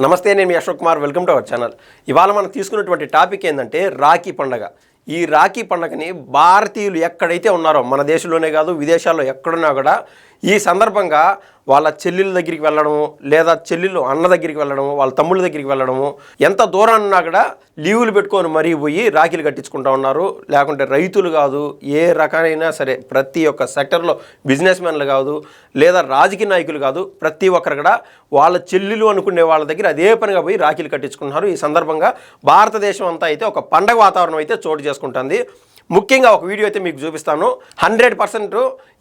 నమస్తే నేను మీ Ashok Kumar. Welcome to our channel. ఇవాళ మనం తీసుకున్నటువంటి టాపిక్ ఏంటంటే రాఖీ పండగ. ఈ రాఖీ పండగని భారతీయులు ఎక్కడైతే ఉన్నారో మన దేశంలోనే కాదు విదేశాల్లో ఎక్కడున్నా కూడా ఈ సందర్భంగా వాళ్ళ చెల్లెల దగ్గరికి వెళ్ళడము లేదా చెల్లెళ్ళు అన్న దగ్గరికి వెళ్ళడము వాళ్ళ తమ్ముళ్ళ దగ్గరికి వెళ్ళడము ఎంత దూరం ఉన్నా కూడా లీవులు పెట్టుకొని మరీ పోయి రాఖీలు కట్టించుకుంటా ఉన్నారు. లేకుంటే రైతులు కాదు ఏ రకమైనా సరే ప్రతి ఒక్క సెక్టర్లో బిజినెస్ మెన్లు కాదు లేదా రాజకీయ నాయకులు కాదు ప్రతి ఒక్కరు కూడా వాళ్ళ చెల్లెలు అనుకునే వాళ్ళ దగ్గర అదే పనిగా పోయి రాఖీలు కట్టించుకుంటున్నారు. ఈ సందర్భంగా భారతదేశం అంతా అయితే ఒక పండగ వాతావరణం అయితే చోటు చేసుకుంటుంది. ముఖ్యంగా ఒక వీడియో అయితే మీకు చూపిస్తాను. హండ్రెడ్ పర్సెంట్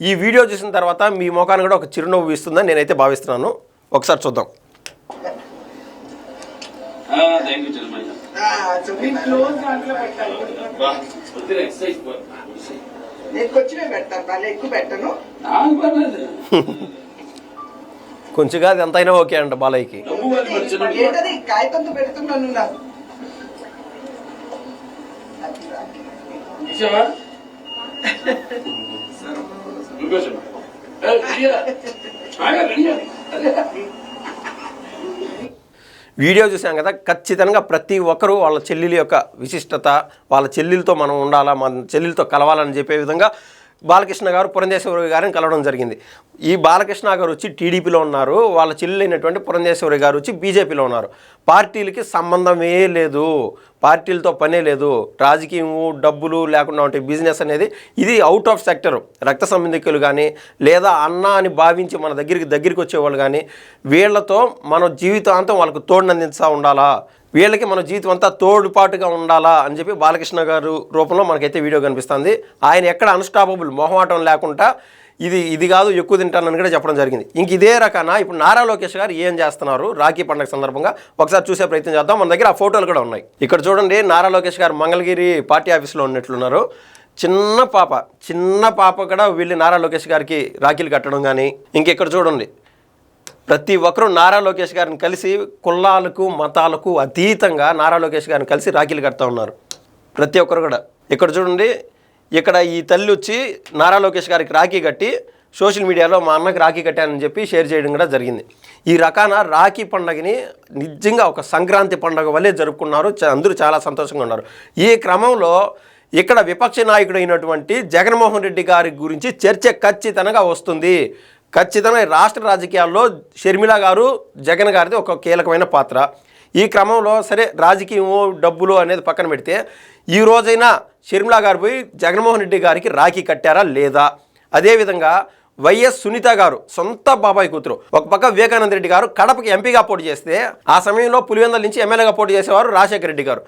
ఈ వీడియో చూసిన తర్వాత మీ ముఖాన్ని కూడా ఒక చిరునవ్వు ఇస్తుందని నేనైతే భావిస్తున్నాను. ఒకసారి చూద్దాం. థ్యాంక్ యూ చలమయ్య క్లోజ్ దాంట్లో పెట్టాలి బా ఇచ్చావా ఇంకోసం. వీడియో చూసాం కదా ఖచ్చితంగా ప్రతి ఒక్కరూ వాళ్ళ చెల్లెలి యొక్క విశిష్టత వాళ్ళ చెల్లెలతో మనం ఉండాలా మన చెల్లెలతో కలవాలని చెప్పే విధంగా బాలకృష్ణ గారు పురంధేశ్వరి గారిని కలవడం జరిగింది. ఈ బాలకృష్ణ గారు వచ్చి టీడీపీలో ఉన్నారు. వాళ్ళ చెల్లెలైనటువంటి పురంధేశ్వరి గారు వచ్చి బీజేపీలో ఉన్నారు. పార్టీలకి సంబంధమే లేదు. పార్టీలతో పనే లేదు. రాజకీయము డబ్బులు లేకుండా ఉంటే బిజినెస్ అనేది ఇది అవుట్ ఆఫ్ సెక్టర్ రక్త సంబంధికులు కానీ లేదా అన్న అని భావించి మన దగ్గరికి దగ్గరికి వచ్చేవాళ్ళు కానీ వీళ్ళతో మన జీవితాంతం వాళ్ళకు తోడునందించా ఉండాలా? వీళ్ళకి మన జీవితం అంతా తోడుపాటుగా ఉండాలా అని చెప్పి బాలకృష్ణ గారు రూపంలో మనకైతే వీడియో కనిపిస్తుంది. ఆయన ఎక్కడ అన్స్టాపబుల్ మొహమాటం లేకుండా ఇది ఇది కాదు ఎక్కువ తింటానని కూడా చెప్పడం జరిగింది. ఇంక ఇదే రకాన ఇప్పుడు నారా లోకేష్ గారు ఏం చేస్తున్నారు రాఖీ పండుగ సందర్భంగా? ఒకసారి చూసే ప్రయత్నం చేద్దాం. మన దగ్గర ఆ ఫోటోలు కూడా ఉన్నాయి. ఇక్కడ చూడండి నారా లోకేష్ గారు మంగళగిరి పార్టీ ఆఫీస్లో ఉన్నట్లున్నారు. చిన్న పాప చిన్న పాప కూడా వెళ్ళి నారా లోకేష్ గారికి రాఖీలు కట్టడం కానీ ఇంకెక్కడ చూడండి. ప్రతి ఒక్కరూ నారా లోకేష్ గారిని కలిసి కులాలకు మతాలకు అతీతంగా నారా లోకేష్ గారిని కలిసి రాఖీలు కడతా ఉన్నారు. ప్రతి ఒక్కరు కూడా. ఇక్కడ చూడండి ఇక్కడ ఈ తల్లి వచ్చి నారా లోకేష్ గారికి రాఖీ కట్టి సోషల్ మీడియాలో మా అన్నకి రాఖీ కట్టానని చెప్పి షేర్ చేయడం కూడా జరిగింది. ఈ రకాన రాఖీ పండగని నిజంగా ఒక సంక్రాంతి పండగ వల్లే జరుపుకున్నారు. చ- అందరూ చాలా సంతోషంగా ఉన్నారు. ఈ క్రమంలో ఇక్కడ విపక్ష నాయకుడు అయినటువంటి జగన్మోహన్ రెడ్డి గారి గురించి చర్చ ఖచ్చితంగా వస్తుంది. ఖచ్చితంగా రాష్ట్ర రాజకీయాల్లో షర్మిల గారు జగన్ గారిది ఒక కీలకమైన పాత్ర. ఈ క్రమంలో సరే రాజకీయము డబ్బులు అనేది పక్కన పెడితే ఈ రోజైనా షర్మిల గారు పోయి జగన్మోహన్ రెడ్డి గారికి రాఖీ కట్టారా లేదా? అదేవిధంగా వైఎస్ సునీత గారు సొంత బాబాయ్ కూతురు ఒక పక్క వివేకానంద రెడ్డి గారు కడపకి ఎంపీగా పోటీ చేస్తే ఆ సమయంలో పులివెందల నుంచి ఎమ్మెల్యేగా పోటీ చేసేవారు రాజశేఖర రెడ్డి గారు.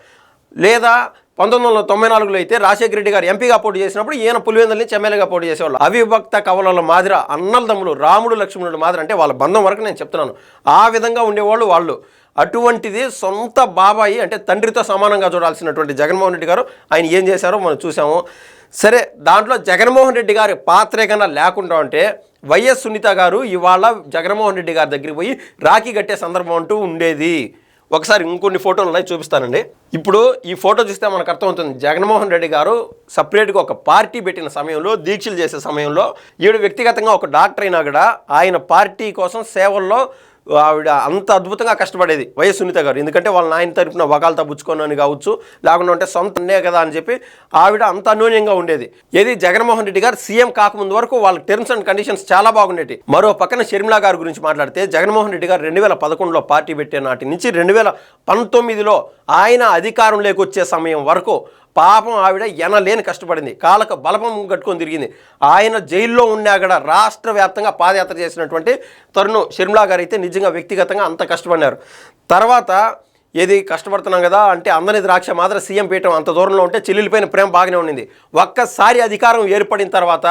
లేదా పంతొమ్మిది వందల తొంభై నాలుగులో అయితే రాజశేఖర రెడ్డి గారు ఎంపీగా పోటీ చేసినప్పుడు ఈయన పులివెందుల నుంచి ఎమ్మెల్యేగా పోటీ చేసేవాళ్ళు. అవిభక్త కవలల మాదిర అన్నల తమ్ముడు రాముడు లక్ష్మణుడు మాదిర అంటే వాళ్ళ బంధం వరకు నేను చెప్తున్నాను. ఆ విధంగా ఉండేవాళ్ళు వాళ్ళు. అటువంటిది సొంత బాబాయి అంటే తండ్రితో సమానంగా చూడాల్సినటువంటి జగన్మోహన్ రెడ్డి గారు ఆయన ఏం చేశారో మనం చూసాము. సరే దాంట్లో జగన్మోహన్ రెడ్డి గారి పాత్రే కన్నా లేకుండా ఉంటే వైఎస్ సునీత గారు ఇవాళ జగన్మోహన్ రెడ్డి గారి దగ్గరికి పోయి రాఖీ కట్టే సందర్భం అంటూ ఉండేది. ఒకసారి ఇంకొన్ని ఫోటోలు ఉన్నాయి చూపిస్తానండి. ఇప్పుడు ఈ ఫోటో చూస్తే మనకు అర్థమవుతుంది. జగన్మోహన్ రెడ్డి గారు సపరేట్గా ఒక పార్టీ పెట్టిన సమయంలో దీక్షలు చేసే సమయంలో ఈడు వ్యక్తిగతంగా ఒక డాక్టర్ అయినా కూడా ఆయన పార్టీ కోసం సేవల్లో ఆవిడ అంత అద్భుతంగా కష్టపడేది వైఎస్ సునీత గారు. ఎందుకంటే వాళ్ళ నాయన తరపున వకాలు అని కావచ్చు లేకుండా ఉంటే సొంత అన్నే కదా అని చెప్పి ఆవిడ అంత అన్యోన్యంగా ఉండేది. ఏది జగన్మోహన్ రెడ్డి గారు సీఎం కాకముందు వరకు వాళ్ళ టర్మ్స్ అండ్ కండిషన్స్ చాలా బాగుండేవి మరో పక్కన షర్మిలా గారి గురించి మాట్లాడితే జగన్మోహన్ రెడ్డి గారు రెండు వేల పదకొండులో పార్టీ పెట్టే నాటి నుంచి రెండు వేల పంతొమ్మిదిలో ఆయన అధికారంలోకి వచ్చే సమయం వరకు పాపం ఆవిడ ఎనలేని కష్టపడింది. కాళ్ళకు బలపం కట్టుకొని తిరిగింది. ఆయన జైల్లో ఉన్నా కూడా రాష్ట్ర వ్యాప్తంగా పాదయాత్ర చేసినటువంటి తరుణ్ షర్మిలా గారు అయితే నిజంగా వ్యక్తిగతంగా అంత కష్టపడినారు. తర్వాత ఏది కష్టపడుతున్నాం కదా అంటే అందని ద్రాక్ష మాత్రం సీఎం పీఠం అంత దూరంలో ఉంటే చెల్లెలిపైన ప్రేమ బాగానే ఉండింది. ఒక్కసారి అధికారం ఏర్పడిన తర్వాత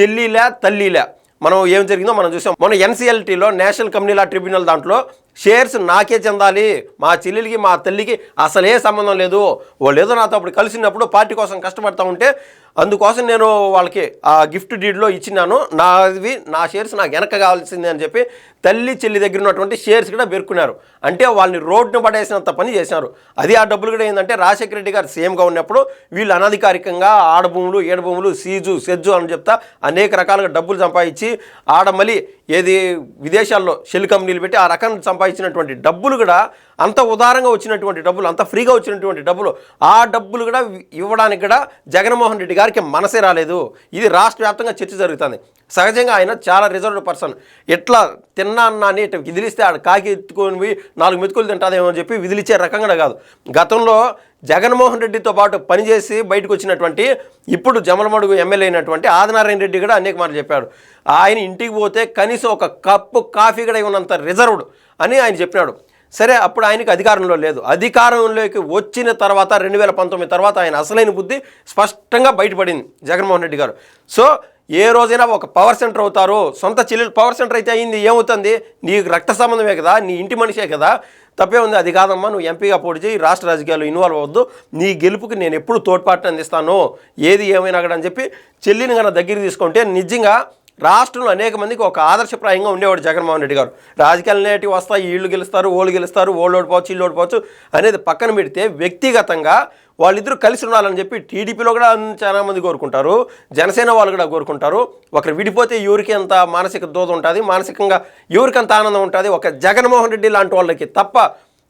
చెల్లిలే తల్లిలే. మనం ఏం జరిగిందో మనం చూసాం. మన ఎన్సీఎల్టీలో నేషనల్ కమ్యూనిలా ట్రిబ్యునల్ దాంట్లో షేర్స్ నాకే చెందాలి మా చెల్లెలికి మా తల్లికి అసలే సంబంధం లేదు. వాళ్ళు ఏదో నాతో అప్పుడు కలిసినప్పుడు పార్టీ కోసం కష్టపడతా ఉంటే అందుకోసం నేను వాళ్ళకి ఆ గిఫ్ట్ డీడ్లో ఇచ్చినాను. నావి నా షేర్స్ నాకు వెనక కావాల్సిందే అని చెప్పి తల్లి చెల్లి దగ్గర ఉన్నటువంటి షేర్స్ కూడా పేర్కొన్నారు అంటే వాళ్ళని రోడ్డును పడేసినంత పని చేశారు. అది ఆ డబ్బులు కూడా ఏంటంటే రాజశేఖర రెడ్డి గారు సీఎంగా ఉన్నప్పుడు వీళ్ళు అనధికారికంగా ఆడభూములు ఏడభూములు సీజు సెజ్జు అని చెప్తా అనేక రకాలుగా డబ్బులు సంపాదించి ఆడ మళ్ళీ ఏది విదేశాల్లో షెల్ కంపెనీలు పెట్టి ఆ రకం సంపాదించినటువంటి డబ్బులు కూడా అంత ఉదారంగా వచ్చినటువంటి డబ్బులు అంత ఫ్రీగా వచ్చినటువంటి డబ్బులు ఆ డబ్బులు కూడా ఇవ్వడానికి కూడా జగన్మోహన్ రెడ్డి గారికి మనసే రాలేదు. ఇది రాష్ట్ర వ్యాప్తంగా చర్చ జరుగుతుంది. సహజంగా ఆయన చాలా రిజర్వ్డ్ పర్సన్. ఎట్లా తిన్నా అని ఇటు విదిలిస్తే ఆడ కాకి ఎత్తుకొని పోయి నాలుగు మెతుకులు తింటాదేమో అని చెప్పి విదిలిచ్చే రకంగా కాదు. గతంలో జగన్మోహన్ రెడ్డితో పాటు పనిచేసి బయటకు వచ్చినటువంటి ఇప్పుడు జమలమడుగు ఎమ్మెల్యే అయినటువంటి ఆదినారాయణ రెడ్డి కూడా అనేక మార్లు చెప్పాడు. ఆయన ఇంటికి పోతే కనీసం ఒక కప్పు కాఫీ కూడా ఉన్నంత రిజర్వ్డ్ అని ఆయన చెప్పినాడు. సరే అప్పుడు ఆయనకి అధికారంలో లేదు. అధికారంలోకి వచ్చిన తర్వాత రెండు వేల పంతొమ్మిది తర్వాత ఆయన అసలైన బుద్ధి స్పష్టంగా బయటపడింది జగన్మోహన్ రెడ్డి గారు. సో ఏ రోజైనా ఒక పవర్ సెంటర్ అవుతారు సొంత చెల్లెలు పవర్ సెంటర్ అయితే అయింది ఏమవుతుంది? నీకు రక్త సంబంధమే కదా నీ ఇంటి మనిషే కదా తప్పే ఉంది అది కాదమ్మా నువ్వు ఎంపీగా పోటీ చేయి రాష్ట్ర రాజకీయాల్లో ఇన్వాల్వ్ అవ్వద్దు నీ గెలుపుకి నేను ఎప్పుడు తోడ్పాటు అందిస్తాను ఏది ఏమైనా కూడా అని చెప్పి చెల్లిని కన్నా దగ్గర తీసుకుంటే నిజంగా రాష్ట్రంలో అనేక మందికి ఒక ఆదర్శప్రాయంగా ఉండేవాడు జగన్మోహన్ రెడ్డి గారు. రాజకీయాలు నేటివి వస్తాయి వీళ్ళు గెలుస్తారు ఓళ్ళు గెలుస్తారు ఓళ్ళు ఓడిపోవచ్చు వీళ్ళు ఓడిపోవచ్చు అనేది పక్కన పెడితే వ్యక్తిగతంగా వాళ్ళిద్దరూ కలిసి ఉండాలని చెప్పి టీడీపీలో కూడా చాలామంది కోరుకుంటారు. జనసేన వాళ్ళు కూడా కోరుకుంటారు. ఒకరు విడిపోతే ఎవరికి అంత మానసిక దోధ ఉంటుంది మానసికంగా ఎవరికి అంత ఆనందం ఉంటుంది. ఒక జగన్మోహన్ రెడ్డి లాంటి వాళ్ళకి తప్ప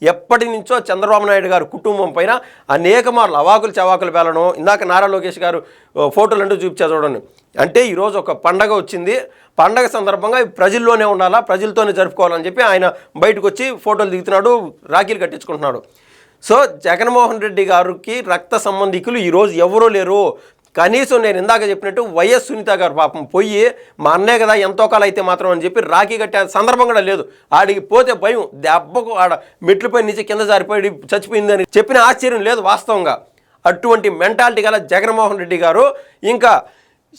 ఎప్పటి నుంచో చంద్రబాబు నాయుడు గారు కుటుంబం పైన అనేక మార్లు అవాకులు చవాకులు పేలడం. ఇందాక నారా లోకేష్ గారు ఫోటోలు అంటూ చూపించారు చూడండి. అంటే ఈరోజు ఒక పండగ వచ్చింది. పండగ సందర్భంగా ప్రజల్లోనే ఉండాలా ప్రజలతోనే జరుపుకోవాలని చెప్పి ఆయన బయటకు వచ్చి ఫోటోలు దిగుతున్నాడు రాఖీలు కట్టించుకుంటున్నాడు. సో జగన్మోహన్ రెడ్డి గారికి రక్త సంబంధికులు ఈరోజు ఎవరూ లేరు. కనీసం నేను ఇందాక చెప్పినట్టు వైఎస్ సునీత గారు పాపం పోయి మా అన్నయ్య కదా ఎంతో కాలం అయితే మాత్రం అని చెప్పి రాఖీ కట్టే సందర్భం కూడా లేదు. ఆడికి పోతే భయం దెబ్బకు ఆడ మెట్లపై నుంచి కింద జారిపోయి చచ్చిపోయిందని చెప్పిన ఆశ్చర్యం లేదు వాస్తవంగా. అటువంటి మెంటాలిటీ గల జగన్మోహన్ రెడ్డి గారు ఇంకా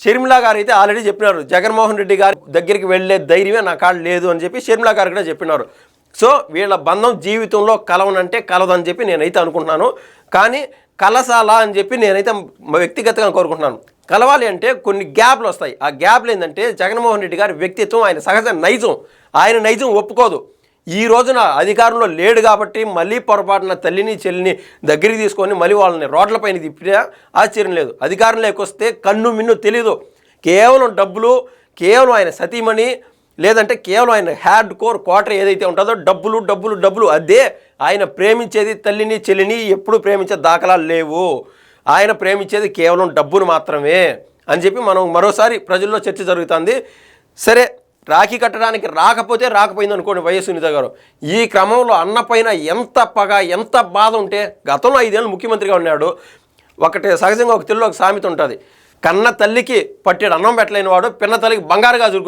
షర్మిలా గారు అయితే ఆల్రెడీ చెప్పినారు జగన్మోహన్ రెడ్డి గారి దగ్గరికి వెళ్ళే ధైర్యమే నా కాళ్ళు లేదు అని చెప్పి షర్మిలా గారు కూడా చెప్పినారు. సో వీళ్ళ బంధం జీవితంలో కలవనంటే కలవదని చెప్పి నేనైతే అనుకుంటున్నాను. కానీ కలసాలా అని చెప్పి నేనైతే వ్యక్తిగతంగా కోరుకుంటున్నాను. కలవాలి అంటే కొన్ని గ్యాప్లు వస్తాయి. ఆ గ్యాప్లు ఏంటంటే జగన్మోహన్ రెడ్డి గారి వ్యక్తిత్వం ఆయన సహజ నైజం. ఆయన నైజం ఒప్పుకోదు. ఈ రోజున అధికారంలో లేడు కాబట్టి మళ్ళీ పొరపాటున తల్లిని చెల్లిని దగ్గరికి తీసుకొని మళ్ళీ వాళ్ళని రోడ్లపైన తిప్పినా ఆశ్చర్యం లేదు. అధికారంలోకి వస్తే కన్ను మిన్ను తెలీదు. కేవలం డబ్బులు కేవలం ఆయన సతీమణి లేదంటే కేవలం ఆయన హ్యాడ్ కోర్ క్వార్టర్ ఏదైతే ఉంటుందో డబ్బులు డబ్బులు డబ్బులు అదే ఆయన ప్రేమించేది తల్లిని చెల్లిని ఎప్పుడు ప్రేమించే దాఖలాలు లేవు. ఆయన ప్రేమించేది కేవలం డబ్బును మాత్రమే అని చెప్పి మనం మరోసారి ప్రజల్లో చర్చ జరుగుతుంది. సరే రాఖీ కట్టడానికి రాకపోతే రాకపోయింది అనుకోండి వైఎస్ సునీత గారు. ఈ క్రమంలో అన్న పైన ఎంత పగ ఎంత బాధ ఉంటే గతంలో ఐదేళ్ళు ముఖ్యమంత్రిగా ఉన్నాడు. ఒకటి సహజంగా ఒక తెలుగులో ఒక సామెత ఉంటుంది. కన్న తల్లికి పట్టేడు అన్నం పెట్టలేని వాడు పిన్న తల్లికి బంగారుగా గాజులు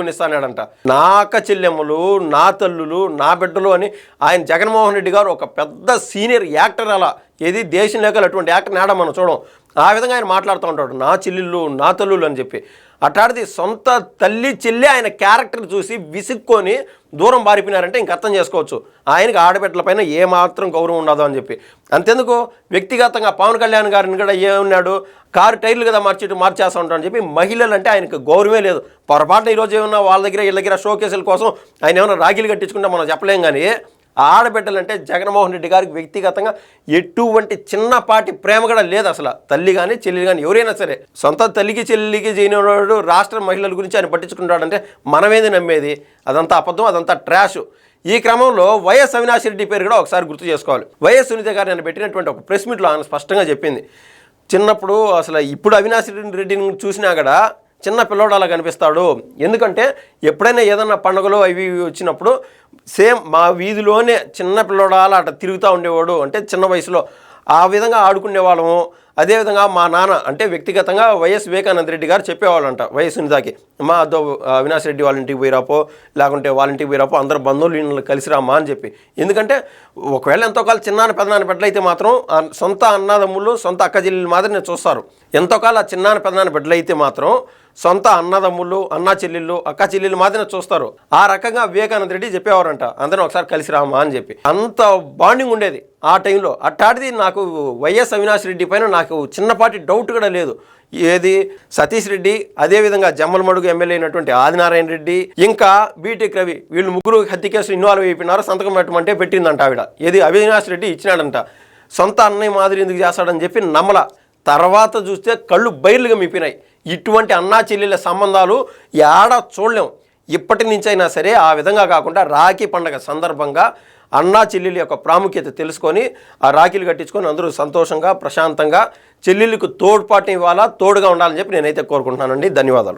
నా అక్క చెల్లెమ్మలు నా తల్లులు నా బిడ్డలు అని ఆయన జగన్మోహన్ రెడ్డి గారు ఒక పెద్ద సీనియర్ యాక్టర్ అలా. ఏది దేశం లేకలు అటువంటి యాక్టర్ నేడ మనం చూడం. ఆ విధంగా ఆయన మాట్లాడుతూ ఉంటాడు. నా చెల్లెళ్ళు నా తల్లులు అని చెప్పి. అట్లాంటిది సొంత తల్లి చెల్లి ఆయన క్యారెక్టర్ చూసి విసుక్కొని దూరం పారిపోయినారంటే ఇంక అర్థం చేసుకోవచ్చు. ఆయనకి ఆడబిడ్డలపైన ఏమాత్రం గౌరవం ఉండదు అని చెప్పి. అంతెందుకు? వ్యక్తిగతంగా పవన్ కళ్యాణ్ గారిని కూడా ఏమన్నాడు? కారు టైర్లు కదా మార్చేట్టు మార్చేస్తా ఉంటాడని చెప్పి మహిళలు అంటే ఆయనకు గౌరవమే లేదు. పొరపాటున ఈరోజు ఏమన్నా వాళ్ళ దగ్గర వీళ్ళ దగ్గర షోకేసుల కోసం ఆయన ఏమైనా రాఖీలు కట్టించుకుంటే మనం చెప్పలేం కానీ ఆడబిడ్డలంటే జగన్మోహన్ రెడ్డి గారికి వ్యక్తిగతంగా ఎటువంటి చిన్నపాటి ప్రేమ కూడా లేదు అసలు. తల్లి కానీ చెల్లి కానీ ఎవరైనా సరే. సొంత తల్లికి చెల్లికి చేయనివాడు రాష్ట్ర మహిళల గురించి ఆయన పట్టించుకుంటాడంటే మనమేది నమ్మేది? అదంతా అబద్ధం అదంతా ట్రాష్. ఈ క్రమంలో వైఎస్ అవినాష్ రెడ్డి పేరు కూడా ఒకసారి గుర్తు చేసుకోవాలి. వైఎస్ సునీత గారు నేను పెట్టినటువంటి ఒక ప్రెస్ మీట్లో ఆయన స్పష్టంగా చెప్పింది. చిన్నప్పుడు అసలు ఇప్పుడు అవినాష్ రెడ్డిని చూసినా కూడా చిన్న పిల్లోడు అలా కనిపిస్తాడు. ఎందుకంటే ఎప్పుడైనా ఏదన్నా పండుగలు అవి ఇవి వచ్చినప్పుడు సేమ్ మా వీధిలోనే చిన్న పిల్లోడు అలా అట్లా తిరుగుతూ ఉండేవాడు. అంటే చిన్న వయసులో ఆ విధంగా ఆడుకునేవాళ్ళము. అదేవిధంగా మా నాన్న అంటే వ్యక్తిగతంగా వైఎస్ వివేకానంద రెడ్డి గారు చెప్పేవాళ్ళంట వైఎస్ సునీతకి మా అదో అవినాష్ రెడ్డి వాళ్ళ ఇంటికి పోయిరాపో లేకుంటే వాళ్ళ ఇంటికి పోయిరాపో అందరు బంధువులు వీళ్ళని కలిసి రామా అని చెప్పి. ఎందుకంటే ఒకవేళ ఎంతో కాలం చిన్నాన్న పెదనాన్న బిడ్డలైతే మాత్రం సొంత అన్నదమ్ములు సొంత అక్క చెల్లెలు మాదిరి చూస్తారు. ఎంతో కాలం ఆ చిన్నాన్న పెదనాన్న బిడ్డలైతే మాత్రం సొంత అన్నదమ్ములు అన్న చెల్లెళ్ళు అక్క చెల్లెళ్ళు మాత్రమే చూస్తారు. ఆ రకంగా వివేకానంద రెడ్డి చెప్పేవారంట. అందరం ఒకసారి కలిసి రామా అని చెప్పి. అంత బాండింగ్ ఉండేది ఆ టైంలో. అట్టాడిది నాకు వైఎస్ అవినాష్ రెడ్డి పైన నాకు చిన్నపాటి డౌట్ కూడా లేదు. ఏది? సతీష్ రెడ్డి అదేవిధంగా జమ్మలమడుగు ఎమ్మెల్యే అయినటువంటి ఆదినారాయణ రెడ్డి ఇంకా బీటెక్ రవి వీళ్ళు ముగ్గురు హత్య కేసులు ఇన్వాల్వ్ అయిపోయినారు సంతకం పెట్టమంటే పెట్టిందంట ఆవిడ. ఏది? అవినాష్ రెడ్డి ఇచ్చినాడంట. సొంత అన్నయ్య మాదిరి ఎందుకు చేస్తాడని చెప్పి నమ్మల. తర్వాత చూస్తే కళ్ళు బయలుగా మిప్పినాయి ఇటువంటి అన్నా చెల్లెల సంబంధాలు ఏడ చూడలేం. ఇప్పటి నుంచైనా సరే ఆ విధంగా కాకుండా రాఖీ పండగ సందర్భంగా అన్నా చెల్లెలు యొక్క ప్రాముఖ్యత తెలుసుకొని ఆ రాఖీలు కట్టించుకొని అందరూ సంతోషంగా ప్రశాంతంగా చెల్లెళ్ళకు తోడ్పాటు ఇవ్వాలా తోడుగా ఉండాలని చెప్పి నేనైతే కోరుకుంటున్నానండి. ధన్యవాదాలు.